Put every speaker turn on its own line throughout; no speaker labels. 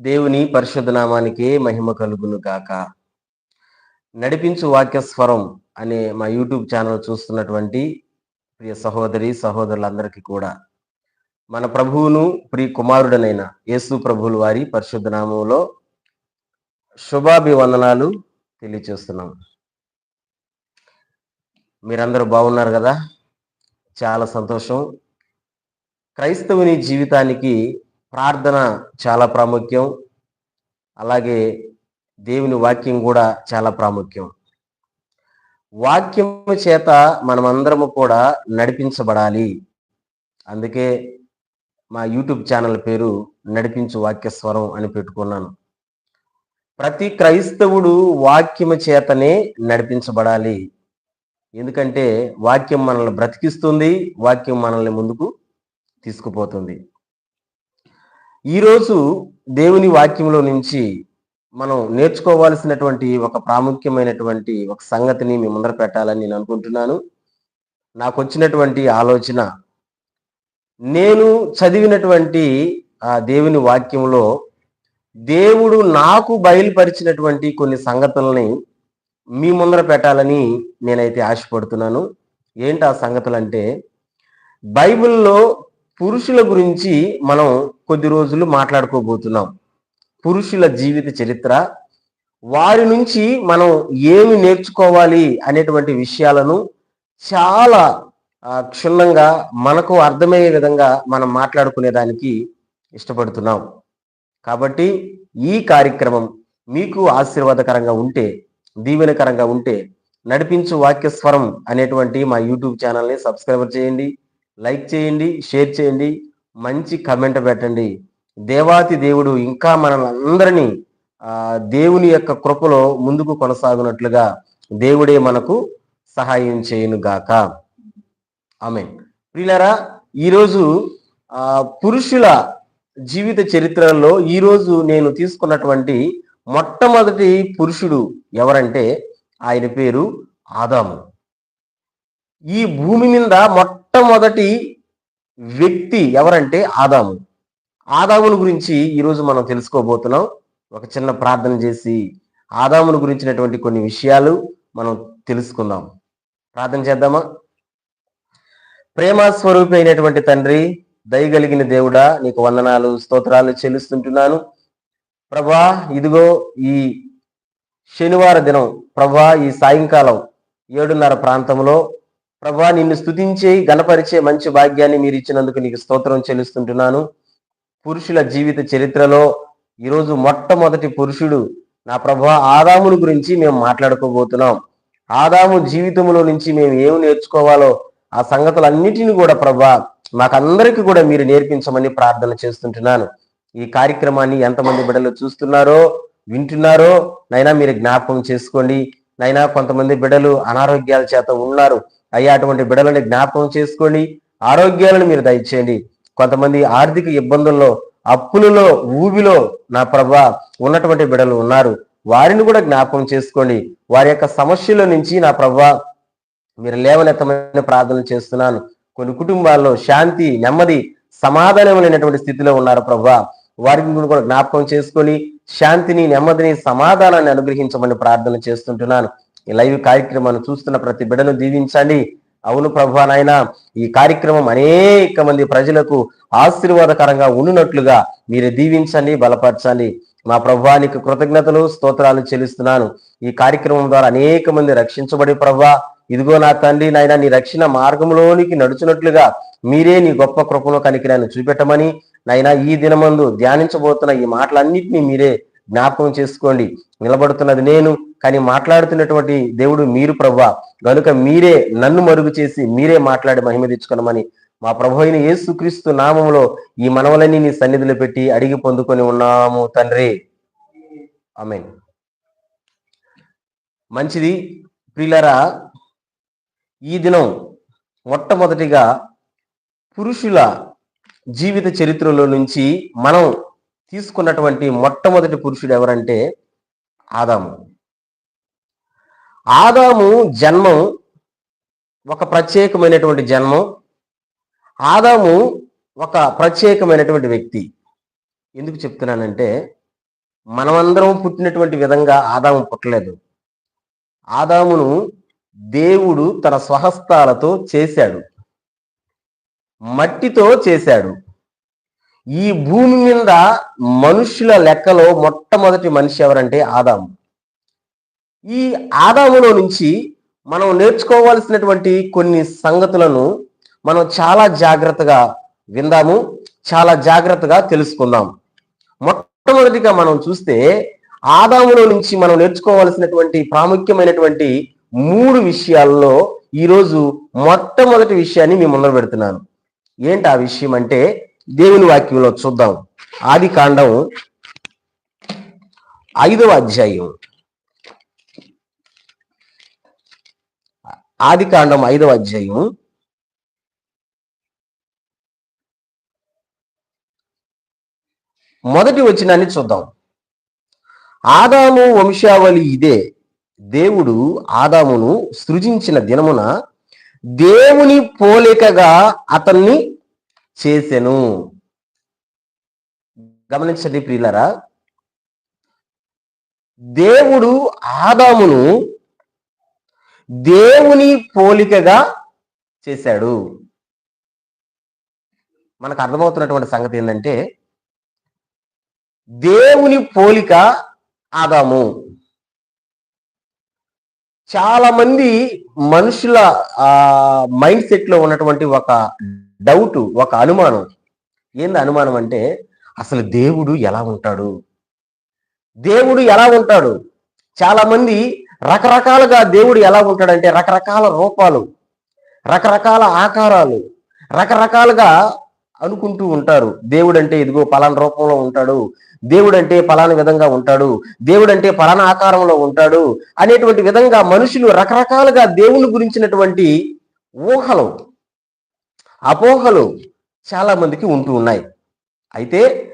దేవుని పరిశుద్ధనామానికి మహిమ కలుగును గాక. నడిపించు వాక్య స్వరం అనే మా యూట్యూబ్ ఛానల్ చూస్తున్నటువంటి ప్రియ సహోదరి సహోదరులందరికీ కూడా. మన ప్రభువును ప్రియ కుమారుడనైన యేసు ప్రభువులు వారి పరిశుద్ధనామంలో శుభాభివందనాలు తెలియచేస్తున్నాం. మీరందరూ బాగున్నారు కదా? చాలా సంతోషం. క్రైస్తవుని జీవితానికి ప్రార్థన చాలా ప్రాముఖ్యం. అలాగే దేవుని వాక్యం కూడా చాలా ప్రాముఖ్యం. వాక్యం చేత మనమందరము కూడా నడిపించబడాలి. అందుకే మా యూట్యూబ్ ఛానల్ పేరు నడిపించు వాక్య స్వరం అని పెట్టుకున్నాను. ప్రతి క్రైస్తవుడు వాక్యము చేతనే నడిపించబడాలి. ఎందుకంటే వాక్యం మనల్ని బ్రతికిస్తుంది వాక్యం మనల్ని ముందుకు తీసుకుపోతుంది. ఈరోజు దేవుని వాక్యంలో నుంచి మనం నేర్చుకోవాల్సినటువంటి ఒక ప్రాముఖ్యమైనటువంటి ఒక సంగతిని మీ ముందర పెట్టాలని నేను అనుకుంటున్నాను. నాకు వచ్చినటువంటి ఆలోచన నేను చదివినటువంటి ఆ దేవుని వాక్యంలో దేవుడు నాకు బయలుపరిచినటువంటి కొన్ని సంగతులని మీ ముందర పెట్టాలని నేనైతే ఆశపడుతున్నాను. ఏంటి ఆ సంగతులు అంటే బైబిల్లో పురుషుల గురించి మనం కొద్ది రోజులు మాట్లాడుకోబోతున్నాం. పురుషుల జీవిత చరిత్ర వారి నుంచి మనం ఏమి నేర్చుకోవాలి అనేటువంటి విషయాలను చాలా క్షుణ్ణంగా మనకు అర్థమయ్యే విధంగా మనం మాట్లాడుకునే దానికి ఇష్టపడుతున్నాం. కాబట్టి ఈ కార్యక్రమం మీకు ఆశీర్వాదకరంగా ఉంటే దీవెనకరంగా ఉంటే నడిపించు వాక్యస్వరం అనేటువంటి మా యూట్యూబ్ ఛానల్ని సబ్స్క్రైబ్ చేయండి. లైక్ చేయండి షేర్ చేయండి మంచి కమెంట్ పెట్టండి. దేవాతి దేవుడు ఇంకా మనల్ని ఆ దేవుని యొక్క కృపలో ముందుకు కొనసాగునట్లుగా దేవుడే మనకు సహాయం చేయను గాక. ఆమె ప్రియులారా ఈరోజు పురుషుల జీవిత చరిత్రలో ఈరోజు నేను తీసుకున్నటువంటి మొట్టమొదటి పురుషుడు ఎవరంటే ఆయన పేరు ఆదాము. ఈ భూమి మీద మొట్టమొదటి వ్యక్తి ఎవరంటే ఆదాము. ఆదాముని గురించి ఈరోజు మనం తెలుసుకోబోతున్నాం. ఒక చిన్న ప్రార్థన చేసి ఆదాముని గురించినటువంటి కొన్ని విషయాలు మనం తెలుసుకుందాం. ప్రార్థన చేద్దామా? ప్రేమ స్వరూపి అయినటువంటి తండ్రి దయగలిగిన దేవుడా నీకు వందనాలు స్తోత్రాలు చెల్లిస్తుంటున్నాను. ప్రభా ఇదిగో ఈ శనివార దినం ప్రభా ఈ సాయంకాలం ఏడున్నర ప్రాంతంలో ప్రభా నిన్ను స్థుతించే గణపరిచే మంచి భాగ్యాన్ని మీరు ఇచ్చినందుకు నీకు స్తోత్రం చెల్లిస్తుంటున్నాను. పురుషుల జీవిత చరిత్రలో ఈరోజు మొట్టమొదటి పురుషుడు నా ప్రభా ఆదాముని గురించి మేము మాట్లాడుకోబోతున్నాం. ఆదాము జీవితంలో నుంచి మేము ఏమి నేర్చుకోవాలో ఆ సంగతులన్నిటిని కూడా ప్రభా మాకందరికీ కూడా మీరు నేర్పించమని ప్రార్థన చేస్తుంటున్నాను. ఈ కార్యక్రమాన్ని ఎంతమంది బిడ్డలు చూస్తున్నారో వింటున్నారో నైనా మీరు జ్ఞాపకం చేసుకోండి. నైనా కొంతమంది బిడ్డలు అనారోగ్యాల చేత ఉన్నారు. అయ్యా అటువంటి బిడలని జ్ఞాపకం చేసుకోండి ఆరోగ్యాలను మీరు దయచేయండి. కొంతమంది ఆర్థిక ఇబ్బందుల్లో అప్పులలో ఊబిలో నా ప్రభా ఉన్నటువంటి బిడలు ఉన్నారు. వారిని కూడా జ్ఞాపకం చేసుకోండి. వారి యొక్క సమస్యల నుంచి నా ప్రభా మీరు లేవనెత్తమైన ప్రార్థనలు చేస్తున్నాను. కొన్ని కుటుంబాల్లో శాంతి నెమ్మది సమాధానం లేనటువంటి స్థితిలో ఉన్నారు ప్రభా. వారిని కూడా జ్ఞాపకం చేసుకొని శాంతిని నెమ్మదిని సమాధానాన్ని అనుగ్రహించమని ప్రార్థన చేస్తుంటున్నాను. ఈ లైవ్ కార్యక్రమాన్ని చూస్తున్న ప్రతి బిడ్డను దీవించండి. అవును ప్రభా నాయన ఈ కార్యక్రమం అనేక మంది ప్రజలకు ఆశీర్వాదకరంగా ఉండినట్లుగా మీరు దీవించండి బలపరచండి. మా ప్రభానికి కృతజ్ఞతలు స్తోత్రాలు చెల్లిస్తున్నాను. ఈ కార్యక్రమం ద్వారా అనేక మంది రక్షించబడి ప్రభా. ఇదిగో నా తండ్రి నాయన నీ రక్షణ మార్గంలోనికి నడుచున్నట్లుగా మీరే నీ గొప్ప కృపను కనికిరాన్ని చూపెట్టమని నైనా ఈ దినమందు ధ్యానించబోతున్న ఈ మాటలన్నింటినీ మీరే జ్ఞాపకం చేసుకోండి. నిలబడుతున్నది నేను కానీ మాట్లాడుతున్నటువంటి దేవుడు మీరు ప్రభా గనుక మీరే నన్ను మరుగు చేసి మీరే మాట్లాడి మహిమ తెచ్చుకొనమని మా ప్రభు అయిన యేసుక్రీస్తు నామంలో ఈ మనవలన్నీ నీ సన్నిధిలో పెట్టి అడిగి పొందుకొని ఉన్నాము తండ్రి. ఆమెన్. మంచిది ప్రిలరా ఈ దినం మొట్టమొదటిగా పురుషుల జీవిత చరిత్రలో నుంచి మనం తీసుకున్నటువంటి మొట్టమొదటి పురుషుడు ఎవరంటే ఆదాము. ఆదాము జన్మం ఒక ప్రత్యేకమైనటువంటి జన్మం. ఆదాము ఒక ప్రత్యేకమైనటువంటి వ్యక్తి. ఎందుకు చెప్తున్నానంటే మనమందరం పుట్టినటువంటి విధంగా ఆదాము పుట్టలేదు. ఆదామును దేవుడు తన స్వహస్తాలతో చేశాడు. మట్టితో చేశాడు. ఈ భూమి మీద మనుషుల లెక్కలో మొట్టమొదటి మనిషి ఎవరంటే ఆదాము. ఈ ఆదాములో నుంచి మనం నేర్చుకోవాల్సినటువంటి కొన్ని సంగతులను మనం చాలా జాగ్రత్తగా విందాము చాలా జాగ్రత్తగా తెలుసుకుందాం. మొట్టమొదటిగా మనం చూస్తే ఆదాములో నుంచి మనం నేర్చుకోవాల్సినటువంటి ప్రాముఖ్యమైనటువంటి మూడు విషయాల్లో ఈరోజు మొట్టమొదటి విషయాన్ని మీ ముందర పెడుతున్నాను. ఏంటి ఆ విషయం అంటే దేవుని వాక్యంలో చూద్దాం. ఆది కాండం ఐదవ అధ్యాయం. ఆది కాండం ఐదవ అధ్యాయం. మొదటి వచనాన్ని చూద్దాం. ఆదాము వంశావళి ఇదే. దేవుడు ఆదామును సృజించిన దినమున దేవుని పోలికగా అతన్ని చేసెను. గమనించండి ప్రియులరా. దేవుడు ఆదామును దేవుని పోలికగా చేశాడు. మనకు అర్థమవుతున్నటువంటి సంగతి ఏంటంటే దేవుని పోలిక ఆదాము. చాలా మంది మనుషుల ఆ మైండ్ సెట్లో ఉన్నటువంటి ఒక డౌట్ ఒక అనుమానం. ఏంది అనుమానం అంటే అసలు దేవుడు ఎలా ఉంటాడు? దేవుడు ఎలా ఉంటాడు? చాలా మంది రకరకాలుగా దేవుడు ఎలా ఉంటాడంటే రకరకాల రూపాలు రకరకాల ఆకారాలు రకరకాలుగా అనుకుంటూ ఉంటారు. దేవుడంటే ఇదిగో పలానా రూపంలో ఉంటాడు. దేవుడంటే పలానా విధంగా ఉంటాడు. దేవుడంటే పలానా ఆకారంలో ఉంటాడు అనేటువంటి విధంగా మనుషులు రకరకాలుగా దేవుని గురించినటువంటి ఊహలు అపోహలు చాలా మందికి ఉంటూ ఉన్నాయి. అయితే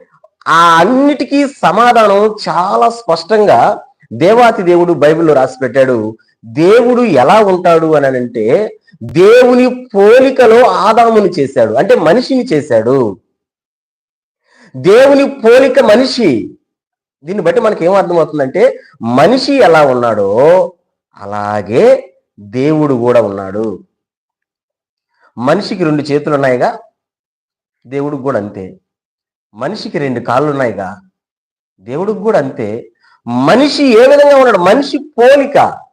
ఆ అన్నిటికీ సమాధానం చాలా స్పష్టంగా దేవాతి దేవుడు బైబిల్లో రాసి పెట్టాడు. దేవుడు ఎలా ఉంటాడు అని అంటే దేవుని పోలికలో ఆదాముని చేశాడు అంటే మనిషిని చేశాడు. దేవుని పోలిక మనిషి. దీన్ని బట్టి మనకి ఏం అర్థమవుతుందంటే మనిషి ఎలా ఉన్నాడో అలాగే దేవుడు కూడా ఉన్నాడు. మనిషికి రెండు చేతులు ఉన్నాయిగా దేవుడికి కూడా అంతే. మనిషికి రెండు కాళ్ళు ఉన్నాయిగా దేవుడికి కూడా అంతే. మనిషి ఏ విధంగా ఉన్నాడు? మనిషి పోలిక.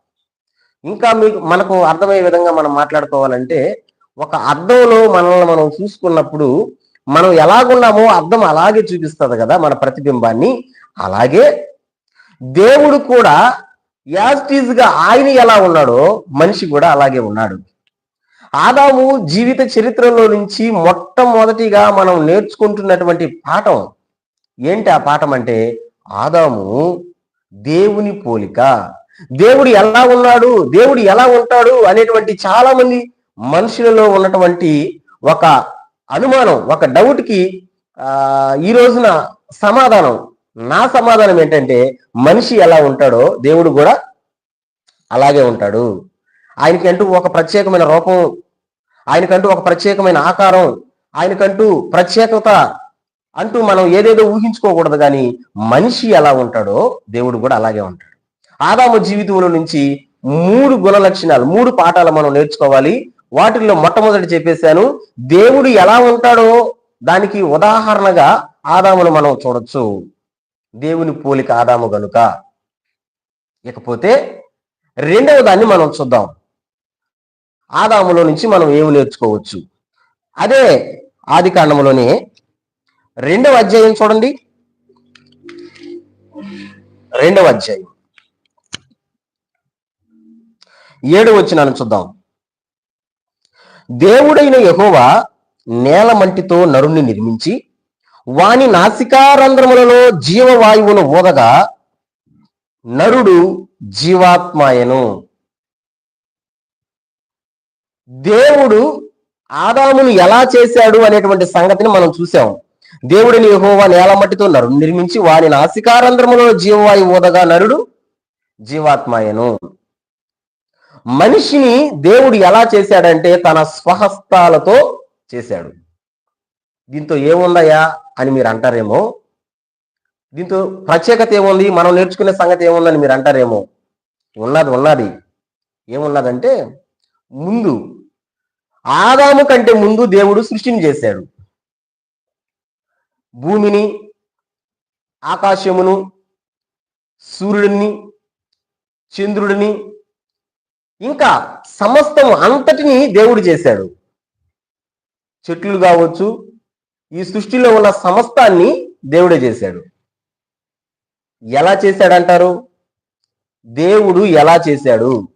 ఇంకా మీకు మనకు అర్థమయ్యే విధంగా మనం మాట్లాడుకోవాలంటే ఒక అర్థంలో మనల్ని మనం చూసుకున్నప్పుడు మనం ఎలాగున్నామో అర్థం అలాగే చూపిస్తుంది కదా మన ప్రతిబింబాన్ని. అలాగే దేవుడు కూడా యాజ్గా ఆయన ఎలా ఉన్నాడో మనిషి కూడా అలాగే ఉన్నాడు. ఆదాము జీవిత చరిత్రలో నుంచి మొట్టమొదటిగా మనం నేర్చుకుంటున్నటువంటి పాఠం ఏంటి ఆ పాఠం అంటే ఆదాము దేవుని పోలిక. దేవుడు ఎలా ఉన్నాడు? దేవుడు ఎలా ఉంటాడు? అనేటువంటి చాలా మంది మనుషులలో ఉన్నటువంటి ఒక అనుమానం ఒక డౌట్కి ఆ ఈ రోజున సమాధానం నా సమాధానం ఏంటంటే మనిషి ఎలా ఉంటాడో దేవుడు కూడా అలాగే ఉంటాడు. ఆయనకి అంటూ ఒక ప్రత్యేకమైన రూపం ఆయనకంటూ ఒక ప్రత్యేకమైన ఆకారం ఆయనకంటూ ప్రత్యేకత అంటూ మనం ఏదేదో ఊహించుకోకూడదు కానీ మనిషి ఎలా ఉంటాడో దేవుడు కూడా అలాగే ఉంటాడు. ఆదాము జీవితంలో నుంచి మూడు గుణ లక్షణాలు మూడు పాఠాలు మనం నేర్చుకోవాలి. వాటిల్లో మొట్టమొదటి చెప్పేశాను దేవుడు ఎలా ఉంటాడో దానికి ఉదాహరణగా ఆదామును మనం చూడొచ్చు. దేవుని పోలిక ఆదాము గనుక. ఇకపోతే రెండవ దాన్ని మనం చూద్దాం. ఆదాములో నుంచి మనం ఏమి నేర్చుకోవచ్చు? అదే ఆది కాండంలోనే రెండవ అధ్యాయం చూడండి. రెండవ అధ్యాయం. ఏడు వచ్చినాను చూద్దాం. దేవుడైన యహోవా నేల మంటితో నరుణ్ణి నిర్మించి వాని నాసికారంధ్రములలో జీవవాయువును ఊదగా నరుడు జీవాత్మాయను. దేవుడు ఆదామును ఎలా చేశాడు అనేటువంటి సంగతిని మనం చూసాం దేవుడిని యహోవా నేల మట్టితో నరుడు నిర్మించి వాని నాసికారంధ్రములో జీవవాయువు ఊదగా నరుడు జీవాత్మాయను. మనిషిని దేవుడు ఎలా చేశాడంటే తన స్వహస్తాలతో చేశాడు. దీంతో ఏముందయ్యా అని మీరు అంటారేమో? దీంతో ప్రత్యేకత ఏముంది? మనం నేర్చుకునే సంగతి ఏముందని మీరు అంటారేమో? ఉన్నది ఉన్నది. ఏమున్నదంటే ముందు ఆదాము కంటే ముందు దేవుడు సృష్టిని చేశాడు. భూమిని ఆకాశమును సూర్యుడిని చంద్రుడిని ఇంకా సమస్తం అంతటిని దేవుడు చేశాడు. చెట్లు కావచ్చు ఈ సృష్టిలో ఉన్న సమస్తాన్ని దేవుడే చేశాడు. ఎలా చేశాడంటారు? దేవుడు ఎలా చేశాడు?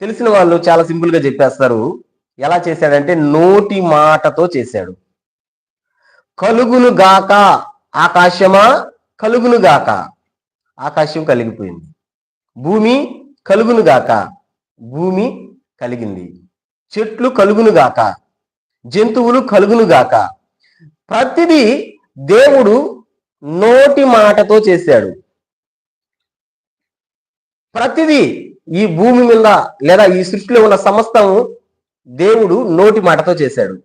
తెలిసిన వాళ్ళు చాలా సింపుల్గా చెప్పేస్తారు. ఎలా చేశాడంటే నోటి మాటతో చేశాడు. కలుగును గాక ఆకాశమా? కలుగును గాక ఆకాశం కలిగిపోయింది. భూమి కలుగును గాక భూమి కలిగింది. చెట్లు కలుగునుగాక. జంతువులు కలుగును గాక ప్రతిదీ దేవుడు నోటి మాటతో చేశాడు. ప్రతిదీ ఈ భూమి మీద లేదా ఈ సృష్టిలో ఉన్న సమస్తం దేవుడు నోటి మాటతో చేశాడు.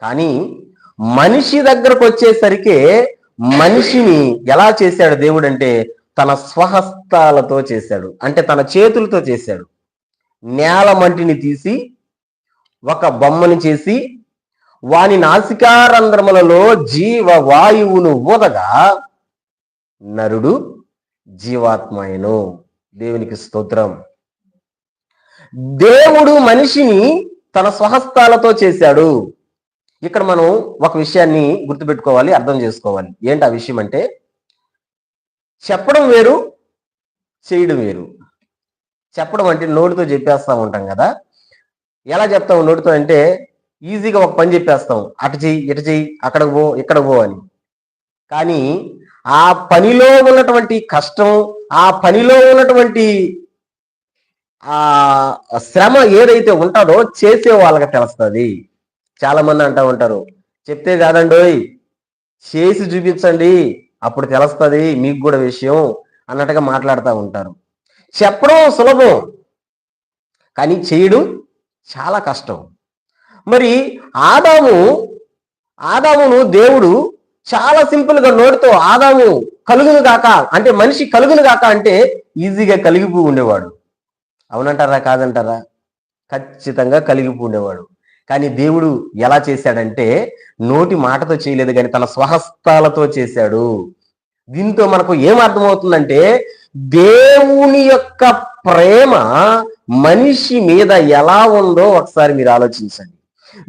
కానీ మనిషి దగ్గరకు వచ్చేసరికి మనిషిని ఎలా చేశాడు దేవుడు అంటే తన స్వహస్తాలతో చేశాడు. అంటే తన చేతులతో చేశాడు. నేల మంటిని తీసి ఒక బొమ్మని చేసి వాని నాసికారంధ్రములలో జీవ వాయువును ఊదగా నరుడు జీవాత్మయను. దేవునికి స్తోత్రం. దేవుడు మనిషిని తన స్వహస్తాలతో చేశాడు. ఇక్కడ మనం ఒక విషయాన్ని గుర్తుపెట్టుకోవాలి అర్థం చేసుకోవాలి. ఏంటి ఆ విషయం అంటే చెప్పడం వేరు చేయడం వేరు. చెప్పడం అంటే నోటితో చెప్పేస్తా ఉంటాం కదా. ఎలా చెప్తాం నోటితో అంటే ఈజీగా ఒక పని చెప్పేస్తాం. అటు చెయ్యి ఇటు చెయ్యి అక్కడికి పో ఇక్కడ పో అని. కానీ ఆ పనిలో ఉన్నటువంటి కష్టం ఆ పనిలో ఉన్నటువంటి ఆ శ్రమ ఏదైతే ఉంటుందో చేసే వాళ్ళకి తెలుస్తుంది. చాలా మంది ఉంటారు. చెప్తే కాదండోయ్ చేసి చూపించండి. అప్పుడు తెలుస్తుంది మీకు కూడా విషయం అన్నట్టుగా మాట్లాడుతూ ఉంటారు. చెప్పడం సులభం కానీ చేయడం చాలా కష్టం. మరి ఆదాము ఆదామును దేవుడు చాలా సింపుల్గా నోటితో ఆదాము కలుగును గాక అంటే మనిషి కలుగును గాక అంటే ఈజీగా కలిగిపో ఉండేవాడు. అవునంటారా కాదంటారా? ఖచ్చితంగా కలిగిపో ఉండేవాడు. కానీ దేవుడు ఎలా చేశాడంటే నోటి మాటతో చేయలేదు కానీ తన స్వహస్తాలతో చేశాడు. దీంతో మనకు ఏం అర్థమవుతుందంటే దేవుని యొక్క ప్రేమ మనిషి మీద ఎలా ఉందో ఒకసారి మీరు ఆలోచించండి.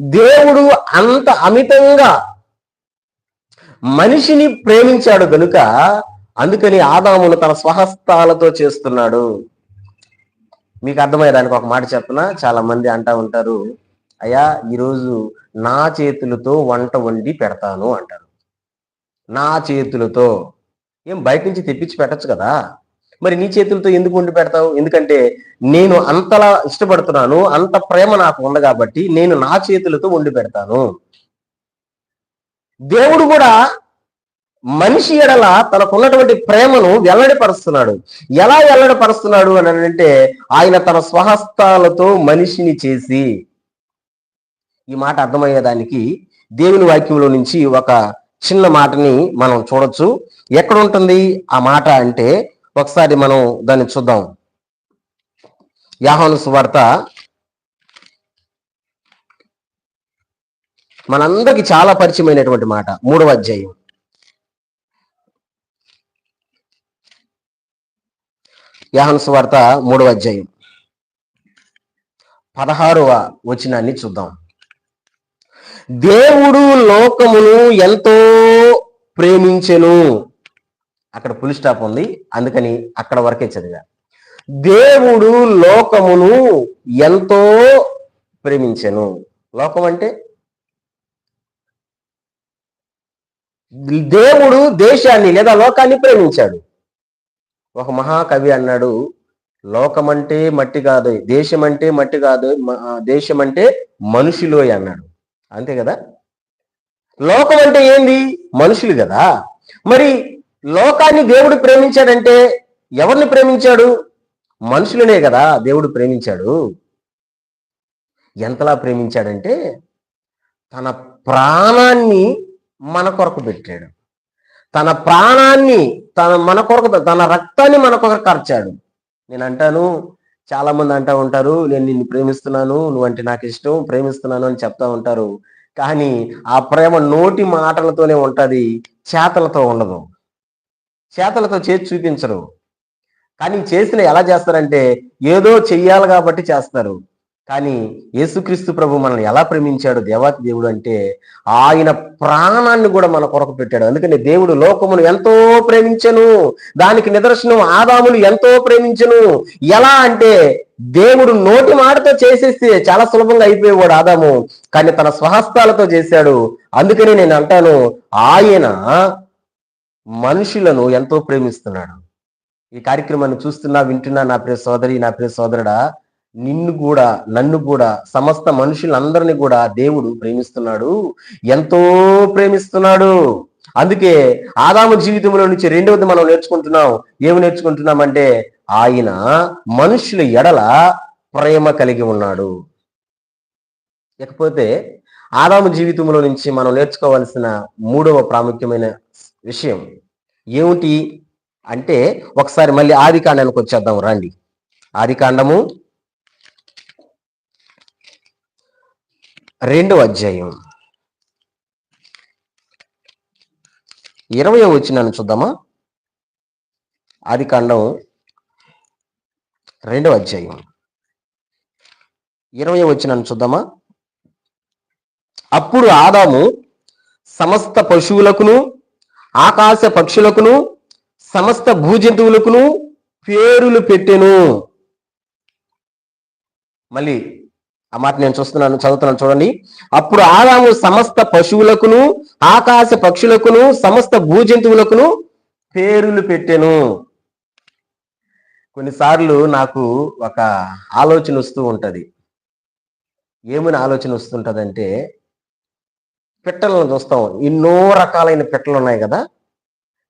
దేవుడు అంత అమితంగా మనిషిని ప్రేమించాడు గనుక అందుకని ఆదామును తన స్వహస్తాలతో చేస్తున్నాడు. మీకు అర్థమయ్యేదానికి ఒక మాట చెప్తున్నా చాలా మంది అంటా ఉంటారు. అయ్యా ఈరోజు నా చేతులతో వంట వండి పెడతాను అంటారు. నా చేతులతో. ఏం బయట నుంచి తెప్పించి పెట్టచ్చు కదా? మరి నీ చేతులతో ఎందుకు వండి పెడతావు? ఎందుకంటే నేను అంతలా ఇష్టపడుతున్నాను అంత ప్రేమ నాకు ఉంది కాబట్టి నేను నా చేతులతో వండి పెడతాను. దేవుడు కూడా మనిషి ఎడల తనకున్నటువంటి ప్రేమను వెల్లడిపరుస్తున్నాడు. ఎలా వెల్లడిపరుస్తున్నాడు అని అంటే ఆయన తన స్వహస్తాలతో మనిషిని చేసి ఈ మాట అర్థమయ్యేదానికి దేవుని వాక్యంలో నుంచి ఒక చిన్న మాటని మనం చూడొచ్చు. ఎక్కడ ఉంటుంది ఆ మాట అంటే ఒకసారి మనం దాన్ని చూద్దాం. యాహోను సువార్త మనందరికి చాలా పరిచయమైనటువంటి మాట మూడవ అధ్యాయం. యాహన్ సువార్త మూడవ అధ్యాయం. పదహారవ వచనాన్ని చూద్దాం. దేవుడు లోకమును ఎంతో ప్రేమించెను. అక్కడ పులి స్టాప్ ఉంది. అందుకని అక్కడ వరకే చదివా. దేవుడు లోకమును ఎంతో ప్రేమించెను. లోకం అంటే? దేవుడు దేశాన్ని లేదా లోకాన్ని ప్రేమించాడు. ఒక మహాకవి అన్నాడు లోకమంటే మట్టి కాదు దేశం అంటే మట్టి కాదు దేశం అంటే మనుషులోయ్ అన్నాడు. అంతే కదా? లోకం అంటే ఏంది? మనుషులు కదా. మరి లోకాన్ని దేవుడు ప్రేమించాడంటే ఎవరిని ప్రేమించాడు? మనుషులనే కదా దేవుడు ప్రేమించాడు. ఎంతలా ప్రేమించాడంటే తన ప్రాణాన్ని మన కొరకు పెట్టాడు. తన ప్రాణాన్ని తన మన కొరకు తన రక్తాన్ని మన కొరకు ఖర్చాడు నేను అంటాను చాలా మంది అంటూ ఉంటారు నేను నిన్ను ప్రేమిస్తున్నాను నువ్వంటే నాకు ఇష్టం ప్రేమిస్తున్నాను అని చెప్తా ఉంటారు. కానీ ఆ ప్రేమ నోటి మాటలతోనే ఉంటుంది చేతలతో ఉండదు. చేతలతో చేసి చూపించరు. కానీ చేసిన ఎలా చేస్తారంటే ఏదో చెయ్యాలి కాబట్టి చేస్తారు. కానీ యేసుక్రీస్తు ప్రభు మనల్ని ఎలా ప్రేమించాడు దేవాతి దేవుడు అంటే ఆయన ప్రాణాన్ని కూడా మన కొరకు పెట్టాడు. అందుకని దేవుడు లోకమును ఎంతో ప్రేమించను దానికి నిదర్శనం ఆదాములు ఎంతో ప్రేమించను. ఎలా అంటే దేవుడు నోటి మాటతో చేసేస్తే చాలా సులభంగా అయిపోయేవాడు ఆదాము కానీ తన స్వహస్తాలతో చేశాడు. అందుకని నేను అంటాను ఆయన మనుషులను ఎంతో ప్రేమిస్తున్నాడు. ఈ కార్యక్రమాన్ని చూస్తున్నా వింటున్నా నా ప్రియ సోదరి నా ప్రియ సోదరుడా నిన్ను కూడా నన్ను కూడా సమస్త మనుషులందరినీ కూడా దేవుడు ప్రేమిస్తున్నాడు. ఎంతో ప్రేమిస్తున్నాడు. అందుకే ఆదాము జీవితంలో నుంచి రెండవది మనం నేర్చుకుంటున్నాం. ఏమి నేర్చుకుంటున్నామంటే ఆయన మనుషుల ఎడల ప్రేమ కలిగి ఉన్నాడు. లేకపోతే ఆదాము జీవితంలో నుంచి మనం నేర్చుకోవాల్సిన మూడవ ప్రాముఖ్యమైన విషయం ఏమిటి అంటే ఒకసారి మళ్ళీ ఆది కాండానికి వచ్చేద్దాం. రండి. ఆది కాండము రెండవ అధ్యాయం. ఇరవై వచ్చినాను చూద్దామా? ఆది కాండం రెండవ అధ్యాయం. ఇరవై వచ్చినాను చూద్దామా? అప్పుడు ఆదాము సమస్త పశువులకును ఆకాశ పక్షులకును సమస్త భూజంతువులకును పేరులు పెట్టెను. మళ్ళీ ఆ మాట నేను చూస్తున్నాను చదువుతున్నాను చూడండి. అప్పుడు ఆదాము సమస్త పశువులకును ఆకాశ పక్షులకును సమస్త భూజంతువులకును పేరులు పెట్టెను. కొన్నిసార్లు నాకు ఒక ఆలోచన వస్తూ ఉంటుంది. ఏమని ఆలోచన వస్తుంటదంటే పిట్టలను చూస్తాం. ఎన్నో రకాలైన పిట్టలు ఉన్నాయి కదా.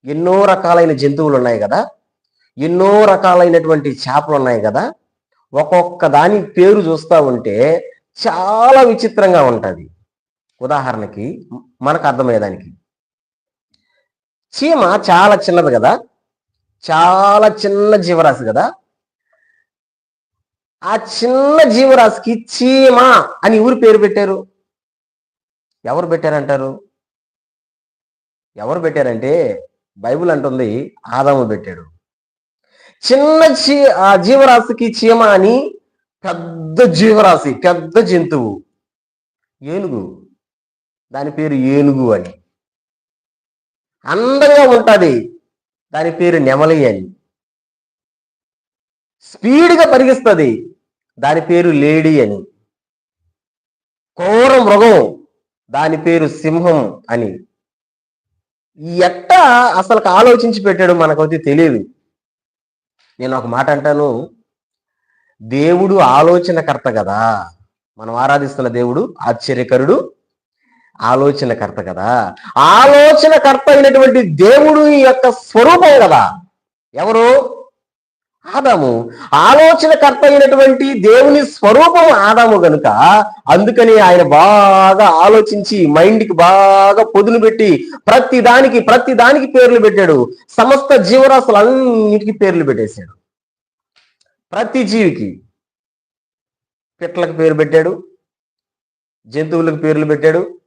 ఎన్నో రకాలైన జంతువులు ఉన్నాయి కదా. ఎన్నో రకాలైనటువంటి చేపలు ఉన్నాయి కదా. ఒక్కొక్క దాని పేరు చూస్తా ఉంటే చాలా విచిత్రంగా ఉంటుంది. ఉదాహరణకి మనకు అర్థమయ్యేదానికి. చీమ చాలా చిన్నది కదా? చాలా చిన్న జీవరాశి కదా? ఆ చిన్న జీవరాశికి చీమ అని ఊరి పేరు పెట్టారు? ఎవరు పెట్టారంటారు? ఎవరు పెట్టారంటే బైబిల్ అంటుంది ఆదాము పెట్టాడు. చిన్న చీ ఆ జీవరాశికి చీమ అని పెద్ద జీవరాశి పెద్ద జంతువు. ఏనుగు. దాని పేరు ఏనుగు అని. అందంగా ఉంటుంది. దాని పేరు నెమలి అని. స్పీడ్గా పరిగిస్తుంది. దాని పేరు లేడీ అని. క్రూర మృగం. దాని పేరు సింహం అని. ఎట్ట అసలు ఆలోచించి పెట్టాడు మనకైతే తెలియదు. నేను ఒక మాట అంటాను. దేవుడు ఆలోచనకర్త కదా. మనం ఆరాధిస్తున్న దేవుడు ఆశ్చర్యకరుడు ఆలోచనకర్త కదా. ఆలోచనకర్త అయినటువంటి దేవుడు యొక్క స్వరూపం కదా. ఎవరు? ఆదాము ఆలోచనకర్త అయినటువంటి దేవుని స్వరూపం ఆదాము గనుక అందుకని ఆయన బాగా ఆలోచించి మైండ్కి బాగా పొదులు పెట్టి ప్రతి దానికి ప్రతి దానికి పేర్లు పెట్టాడు. సమస్త జీవరాశులన్నిటికీ పేర్లు పెట్టేశాడు. ప్రతి జీవికి పిట్లకు పేరు పెట్టాడు. జంతువులకు పేర్లు పెట్టాడు.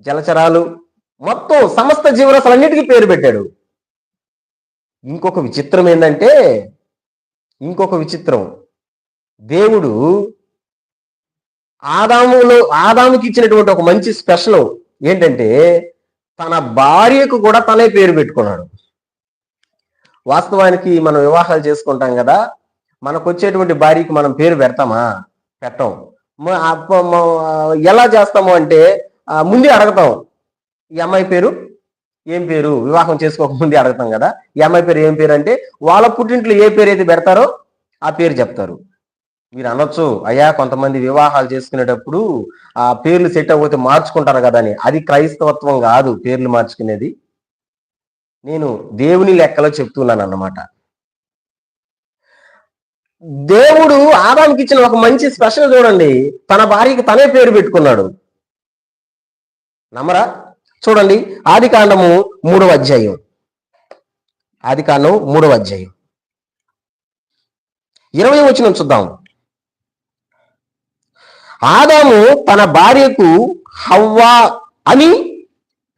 జలచరాలు మొత్తం సమస్త జీవరాశులన్నిటికీ పేరు పెట్టాడు. ఇంకొక విచిత్రం ఏంటంటే ఇంకొక విచిత్రం. దేవుడు ఆదాములో ఆదాముకి ఇచ్చినటువంటి ఒక మంచి స్పెషల్ ఏంటంటే తన భార్యకు కూడా తనే పేరు పెట్టుకున్నాడు. వాస్తవానికి మనం వివాహాలు చేసుకుంటాం కదా మనకు వచ్చేటువంటి భార్యకి మనం పేరు పెడతామా? పెట్టం. ఎలా చేస్తాము అంటే ముందే అడగతాం. ఈ అమ్మాయి పేరు? ఏం పేరు? వివాహం చేసుకోకముందే అడుగుతాం కదా. ఈ అమ్మాయి పేరు ఏం పేరు అంటే వాళ్ళ పుట్టింట్లో ఏ పేరు అయితే పెడతారో ఆ పేరు చెప్తారు. మీరు అనొచ్చు అయ్యా కొంతమంది వివాహాలు చేసుకునేటప్పుడు ఆ పేర్లు సెట్ అవ్వతే మార్చుకుంటారు కదా అని. అది క్రైస్తవత్వం కాదు పేర్లు మార్చుకునేది. నేను దేవుని లెక్కలో చెప్తున్నాను అన్నమాట. దేవుడు ఆదానికి ఇచ్చిన ఒక మంచి స్పెషల్ చూడండి. తన భార్యకి తనే పేరు పెట్టుకున్నాడు. నమ్మరా? చూడండి ఆది కాండము మూడవ అధ్యాయం. ఆది కాండం మూడవ అధ్యాయం. ఇరవై వచ్చిన చూద్దాం. ఆదాము తన భార్యకు హవ్వా అని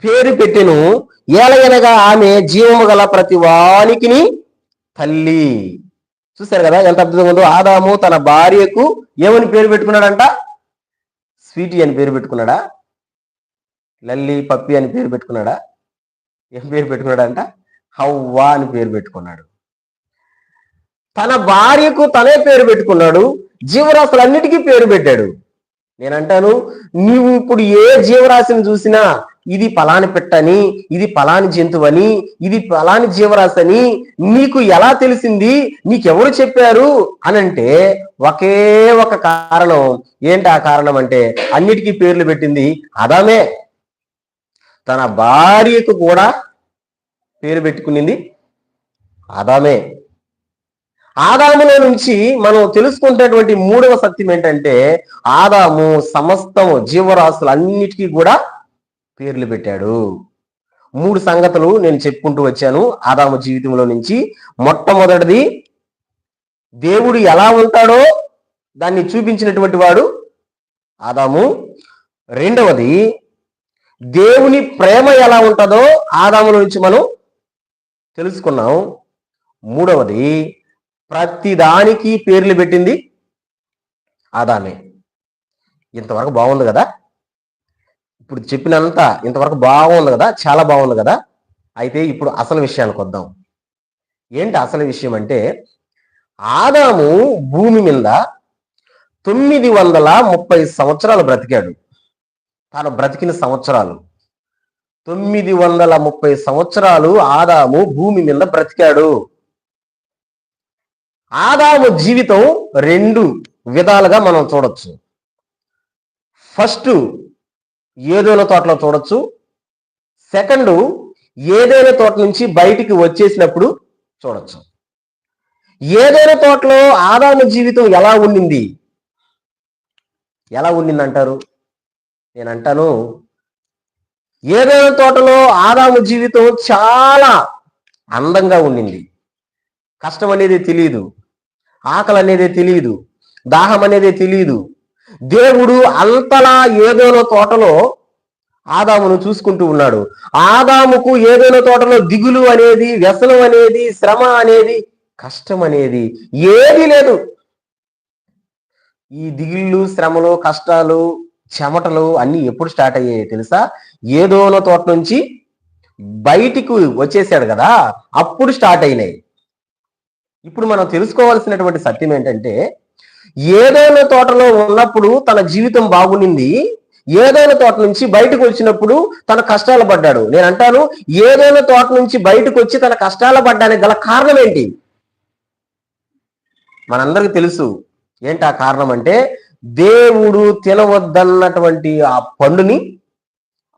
పేరు పెట్టెను. ఏలయనగా ఆమె జీవము గల ప్రతి వానికిని తల్లి. చూశారు కదా ఎంత అద్భుతంగా ఉందో? ఆదాము తన భార్యకు ఏమని పేరు పెట్టుకున్నాడంట? స్వీటీ అని పేరు పెట్టుకున్నాడా? లల్లి పప్పి అని పేరు పెట్టుకున్నాడా? ఏం పేరు పెట్టుకున్నాడంట? హవ్వా అని పేరు పెట్టుకున్నాడు. తన భార్యకు తనే పేరు పెట్టుకున్నాడు. జీవరాశులన్నిటికీ పేరు పెట్టాడు. నేనంటాను నీవు ఇప్పుడు ఏ జీవరాశిని చూసినా ఇది పలాని పెట్టని ఇది పలాని జంతువని ఇది పలాని జీవరాశి అని నీకు ఎలా తెలిసింది? నీకెవరు చెప్పారు? అని అంటే ఒకే ఒక కారణం. ఏంటి ఆ కారణం అంటే అన్నిటికీ పేర్లు పెట్టింది అదామే తన భార్యకు కూడా పేరు పెట్టుకునింది ఆదామే. ఆదాములో నుంచి మనం తెలుసుకునేటువంటి మూడవ సత్యం ఏంటంటే ఆదాము సమస్తము జీవరాశులు అన్నిటికీ కూడా పేర్లు పెట్టాడు. మూడు సంగతులు నేను చెప్పుకుంటూ వచ్చాను. ఆదాము జీవితంలో నుంచి మొట్టమొదటిది దేవుడు ఎలా ఉంటాడో దాన్ని చూపించినటువంటి వాడు ఆదాము. రెండవది దేవుని ప్రేమ ఎలా ఉంటుందో ఆదాముల నుంచి మనం తెలుసుకున్నాం. మూడవది ప్రతి దానికి పేర్లు పెట్టింది ఆదామే. ఇంతవరకు బాగుంది కదా? ఇప్పుడు చెప్పినంత ఇంతవరకు బాగుంది కదా? చాలా బాగుంది కదా? అయితే ఇప్పుడు అసలు విషయానికి వద్దాం. ఏంటి అసలు విషయం అంటే ఆదాము భూమి మీద తొమ్మిది వందల ముప్పై సంవత్సరాలు బ్రతికాడు. తాను బ్రతికిన సంవత్సరాలు. తొమ్మిది వందల ముప్పై సంవత్సరాలు ఆదాము భూమి మీద బ్రతికాడు. ఆదాము జీవితం రెండు విధాలుగా మనం చూడొచ్చు. ఫస్ట్ ఏదోల తోటలో చూడొచ్చు. సెకండ్ ఏదైనా తోట నుంచి బయటికి వచ్చేసినప్పుడు చూడొచ్చు. ఏదైనా తోటలో ఆదాము జీవితం ఎలా ఉండింది? ఎలా ఉండింది అంటారు నేను అంటాను ఏదైనా తోటలో ఆదాము జీవితం చాలా అందంగా ఉండింది. కష్టం అనేది తెలియదు ఆకలి అనేది తెలియదు దాహం అనేది తెలియదు దేవుడు అంతలా ఏదైనా తోటలో ఆదామును చూసుకుంటూ ఉన్నాడు. ఆదాముకు ఏదైనా తోటలో దిగులు అనేది వ్యసనం అనేది శ్రమ అనేది కష్టం అనేది ఏది లేదు. ఈ దిగుళ్ళు శ్రమలు కష్టాలు చెమటలు అన్ని ఎప్పుడు స్టార్ట్ అయ్యాయి తెలుసా? ఏదోనో తోట నుంచి బయటికి వచ్చేసాడు కదా అప్పుడు స్టార్ట్ అయినాయి. ఇప్పుడు మనం తెలుసుకోవాల్సినటువంటి సత్యం ఏంటంటే ఏదైనా తోటలో ఉన్నప్పుడు తన జీవితం బాగునింది ఏదైనా తోట నుంచి బయటకు వచ్చినప్పుడు తన కష్టాలు పడ్డాడు. నేను అంటాను ఏదైనా తోట నుంచి బయటకు వచ్చి తన కష్టాలు పడ్డానికి గల కారణం ఏంటి? మనందరికి తెలుసు ఏంటి ఆ కారణం అంటే దేవుడు తినవద్దన్నటువంటి ఆ పండుని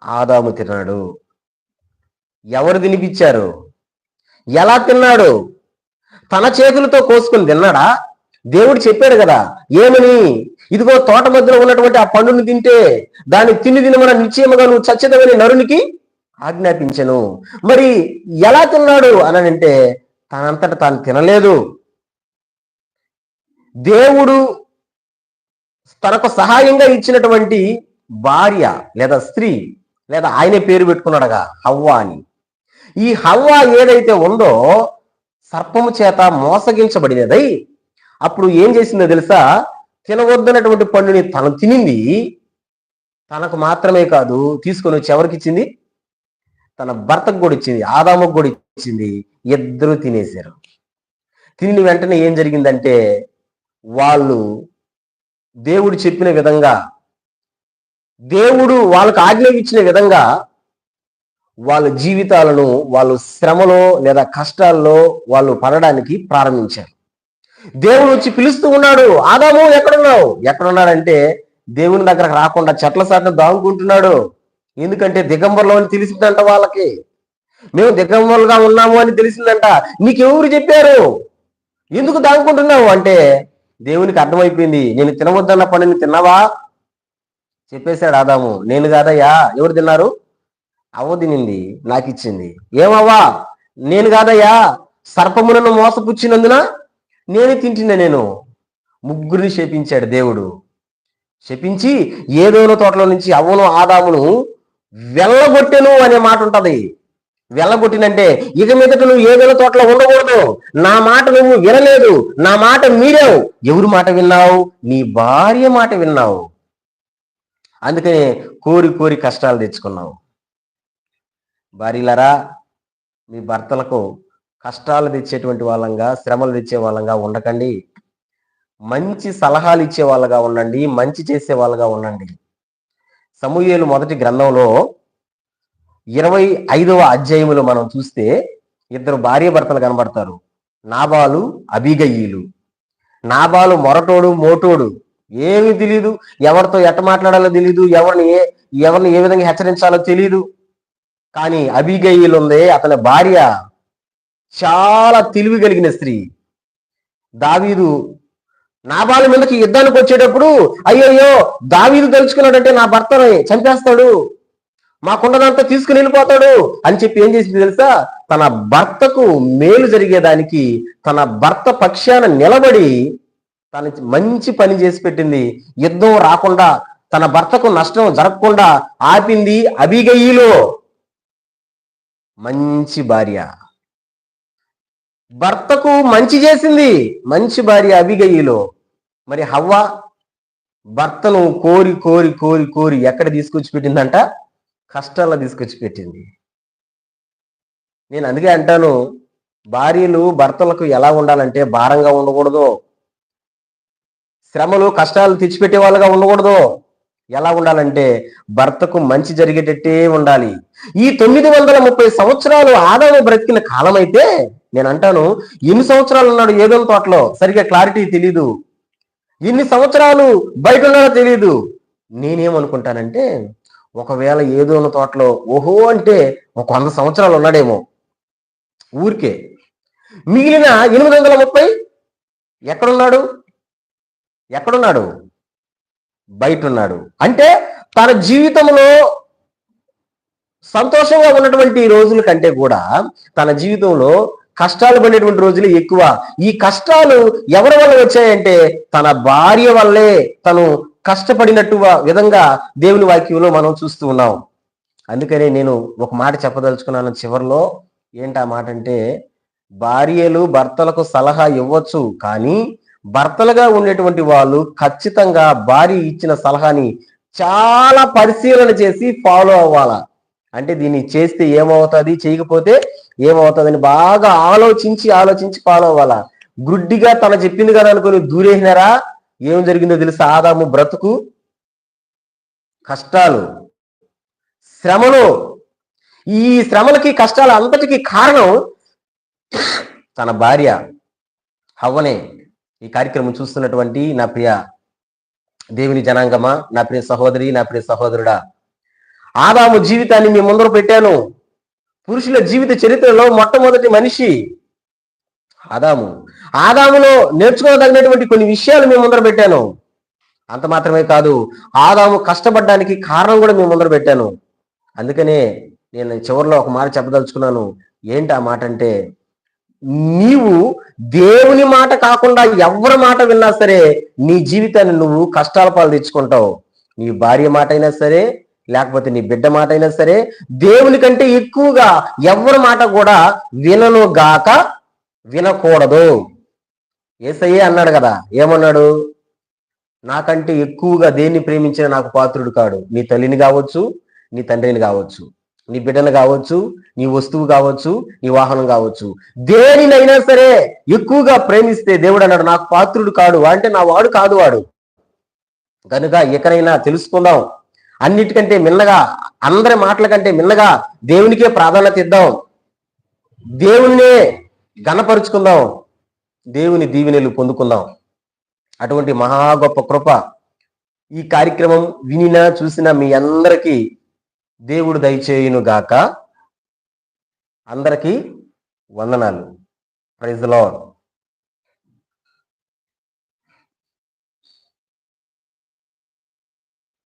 ఆదాము తిన్నాడు. ఎవరు తినిపించారు ఎలా తిన్నాడు? తన చేతులతో కోసుకుని తిన్నాడా? దేవుడు చెప్పాడు కదా ఏమని? ఇదిగో తోట మధ్యలో ఉన్నటువంటి ఆ పండుని తింటే దాన్ని తిని తినమన నిశ్చయముగా నువ్వు చచ్చదవని నరునికి ఆజ్ఞాపించను. మరి ఎలా తిన్నాడు అని అంటే తనంతట తాను తినలేదు. దేవుడు తనకు సహాయంగా ఇచ్చినటువంటి భార్య లేదా స్త్రీ లేదా ఆయనే పేరు పెట్టుకున్నాడుగా హవ్వ అని. ఈ హవ్వ ఏదైతే ఉందో సర్పము చేత మోసగించబడినదై అప్పుడు ఏం చేసిందో తెలుసా? తినవద్దన్నటువంటి పండుని తను తినింది. తనకు మాత్రమే కాదు తీసుకొని వచ్చి ఎవరికి ఇచ్చింది? తన భర్తకు కూడా ఇచ్చింది ఆదాముకు కూడా ఇచ్చింది. ఇద్దరు తినేశారు. తిని వెంటనే ఏం జరిగిందంటే వాళ్ళు దేవుడు చెప్పిన విధంగా దేవుడు వాళ్ళకు ఆజ్ఞాపించిన ఇచ్చిన విధంగా వాళ్ళ జీవితాలను వాళ్ళు శ్రమలో లేదా కష్టాల్లో వాళ్ళు పడడానికి ప్రారంభించారు. దేవుడు వచ్చి పిలుస్తూ ఉన్నాడు ఆదాము ఎక్కడున్నావు? ఎక్కడున్నాడంటే దేవుని దగ్గరకు రాకుండా చెట్ల సాటిన దాముకుంటున్నాడు. ఎందుకంటే దిగంబర్లో అని తెలిసిందంట వాళ్ళకి. మేము దిగంబరులుగా ఉన్నాము అని తెలిసిందంట. నీకెవరు చెప్పారు? ఎందుకు దాముకుంటున్నావు? అంటే దేవునికి అర్థమైపోయింది. నేను తినవద్దన్న పనిని తిన్నావా? చెప్పేశాడు ఆదాము. నేను కాదయ్యా. ఎవరు తిన్నారు? అవ్వ తినింది. నాకు ఇచ్చింది ఏమవ్వా? నేను కాదయ్యా. సర్పమునను మోసపుచ్చినందున నేను తింటున్నా నేను. ముగ్గురిని శపించాడు దేవుడు. శపించి ఏదోనో తోటలో నుంచి అవ్వను ఆదామును వెళ్ళగొట్టెను అనే మాట ఉంటది వెళ్ళగొట్టినంటే ఇక మీదట నువ్వు ఏదైనా తోటలో ఉండకూడదు. నా మాట నువ్వు వినలేదు. నా మాట మీరావు. ఎవరి మాట విన్నావు? నీ భార్య మాట విన్నావు. అందుకనే కోరి కోరి కష్టాలు తెచ్చుకున్నావు. భార్యలరా మీ భర్తలకు కష్టాలు తెచ్చేటువంటి వాళ్ళంగా శ్రమలు తెచ్చే వాళ్ళంగా ఉండకండి. మంచి సలహాలు ఇచ్చే వాళ్ళగా ఉండండి. మంచి చేసే వాళ్ళగా ఉండండి. సమూహేలు మొదటి గ్రంథంలో ఇరవై ఐదవ అధ్యాయములో మనం చూస్తే ఇద్దరు భార్య భర్తలు కనబడతారు. నాబాలు అభిగయ్యులు నాబాలు మొరటోడు మోటోడు. ఏమి తెలియదు ఎవరితో ఎట్ట మాట్లాడాలో తెలియదు ఎవరిని ఏ ఎవరిని ఏ విధంగా హెచ్చరించాలో తెలియదు కానీ అభిగయ్యులు ఉంది అతని భార్య చాలా తెలివి కలిగిన స్త్రీ. దావీదు నాబాల మీదకి యుద్ధానికి వచ్చేటప్పుడు అయ్యయ్యో దావీదు తలుచుకున్నాడంటే నా భర్తని చంపేస్తాడు. మాకుండదంతా తీసుకుని వెళ్ళిపోతాడు అని చెప్పి ఏం చేసింది తెలుసా? తన భర్తకు మేలు జరిగేదానికి తన భర్త పక్షాన నిలబడి తన మంచి పని చేసి పెట్టింది. యుద్ధం రాకుండా తన భర్తకు నష్టం జరగకుండా ఆపింది అభిగయిలో మంచి భార్య. భర్తకు మంచి చేసింది మంచి భార్య అభిగయిలో మరి హవ్వ భర్తను కోరి కోరి కోరి కోరి ఎక్కడ తీసుకొచ్చి పెట్టిందంట? కష్టాల్లో తీసుకొచ్చి పెట్టింది. నేను అందుకే అంటాను భార్యలు భర్తలకు ఎలా ఉండాలంటే భారంగా ఉండకూడదు. శ్రమలు కష్టాలు తెచ్చిపెట్టే వాళ్ళగా ఉండకూడదు. ఎలా ఉండాలంటే భర్తకు మంచి జరిగేటట్టే ఉండాలి. ఈ తొమ్మిది వందల ముప్పై సంవత్సరాలు ఆదాయం బ్రతికిన కాలం అయితే నేను అంటాను ఎన్ని సంవత్సరాలు ఉన్నాడు ఏదో తోటలో సరిగ్గా క్లారిటీ తెలీదు. ఎన్ని సంవత్సరాలు బయట ఉన్నాడో తెలియదు నేనేమనుకుంటానంటే ఒకవేళ ఏదో తోటలో ఓహో అంటే ఒక వంద సంవత్సరాలు ఉన్నాడేమో. ఊరికే. మిగిలిన ఎనిమిది వందల ముప్పై ఎక్కడున్నాడు? ఎక్కడున్నాడు? బయట ఉన్నాడు అంటే తన జీవితంలో సంతోషంగా ఉన్నటువంటి రోజుల కంటే కూడా తన జీవితంలో కష్టాలు పడేటువంటి రోజులు ఎక్కువ. ఈ కష్టాలు ఎవరి వల్ల వచ్చాయంటే తన భార్య వల్లే తను కష్టపడినట్టు విధంగా దేవుని వాక్యంలో మనం చూస్తూ ఉన్నాం. అందుకనే నేను ఒక మాట చెప్పదలుచుకున్నాను చివరిలో. ఏంటి ఆ మాట అంటే భార్యలు భర్తలకు సలహా ఇవ్వచ్చు కానీ భర్తలుగా ఉండేటువంటి వాళ్ళు ఖచ్చితంగా భార్య ఇచ్చిన సలహాని చాలా పరిశీలన చేసి ఫాలో అవ్వాలా. అంటే దీన్ని చేస్తే ఏమవుతుంది చేయకపోతే ఏమవుతుందని బాగా ఆలోచించి ఆలోచించి ఫాలో అవ్వాలా. గుడ్డిగా తన చెప్పింది కదా అనుకుని దూరేసినారా? ఏం జరిగిందో తెలుసా? ఆదాము బ్రతుకు కష్టాలు శ్రమలు. ఈ శ్రమలకి కష్టాల అంతటికి కారణం తన భార్య హవ్వనే. ఈ కార్యక్రమం చూస్తున్నటువంటి నా ప్రియ దేవుని జనాంగమా నా ప్రియ సహోదరి నా ప్రియ సహోదరుడా. ఆదాము జీవితాన్ని మీ ముందర పెట్టాను. పురుషుల జీవిత చరిత్రలో మొట్టమొదటి మనిషి ఆదాము. ఆదాములో నేర్చుకోదగినటువంటి కొన్ని విషయాలు మేము ముందర పెట్టాను. అంత మాత్రమే కాదు ఆదాము కష్టపడడానికి కారణం కూడా మేము ముందర పెట్టాను. అందుకనే నేను చివరిలో ఒక మాట చెప్పదలుచుకున్నాను. ఏంటి ఆ మాట అంటే నీవు దేవుని మాట కాకుండా ఎవరి మాట విన్నా సరే నీ జీవితాన్ని నువ్వు కష్టాల పాలు తెచ్చుకుంటావు. నీ భార్య మాట అయినా సరే లేకపోతే నీ బిడ్డ మాట అయినా సరే దేవుని కంటే ఎక్కువగా ఎవరి మాట కూడా వినను గాక వినకూడదు. ఏసయ్యే అన్నాడు కదా ఏమన్నాడు? నాకంటే ఎక్కువగా దేన్ని ప్రేమించిన నాకు పాత్రుడు కాడు? నీ తల్లిని కావచ్చు నీ తండ్రిని కావచ్చు నీ బిడ్డను కావచ్చు నీ వస్తువు కావచ్చు నీ వాహనం కావచ్చు. దేనినైనా సరే ఎక్కువగా ప్రేమిస్తే దేవుడు అన్నాడు నాకు పాత్రుడు కాడు అంటే నా వాడు కాదు వాడు. కనుక ఎక్కడైనా తెలుసుకుందాం. అన్నిటికంటే మిన్నగా అందరి మాటల కంటే మిన్నగా దేవునికే ప్రాధాన్యత ఇద్దాం. దేవుణ్ణే గణపరుచుకుందాం దేవుని దీవెనలు పొందుకుందాం. అటువంటి మహా గొప్ప కృప ఈ కార్యక్రమం వినినా చూసిన మీ అందరికీ దేవుడు దయచేయును గాక. అందరికీ వందనాలు. ప్రైజ్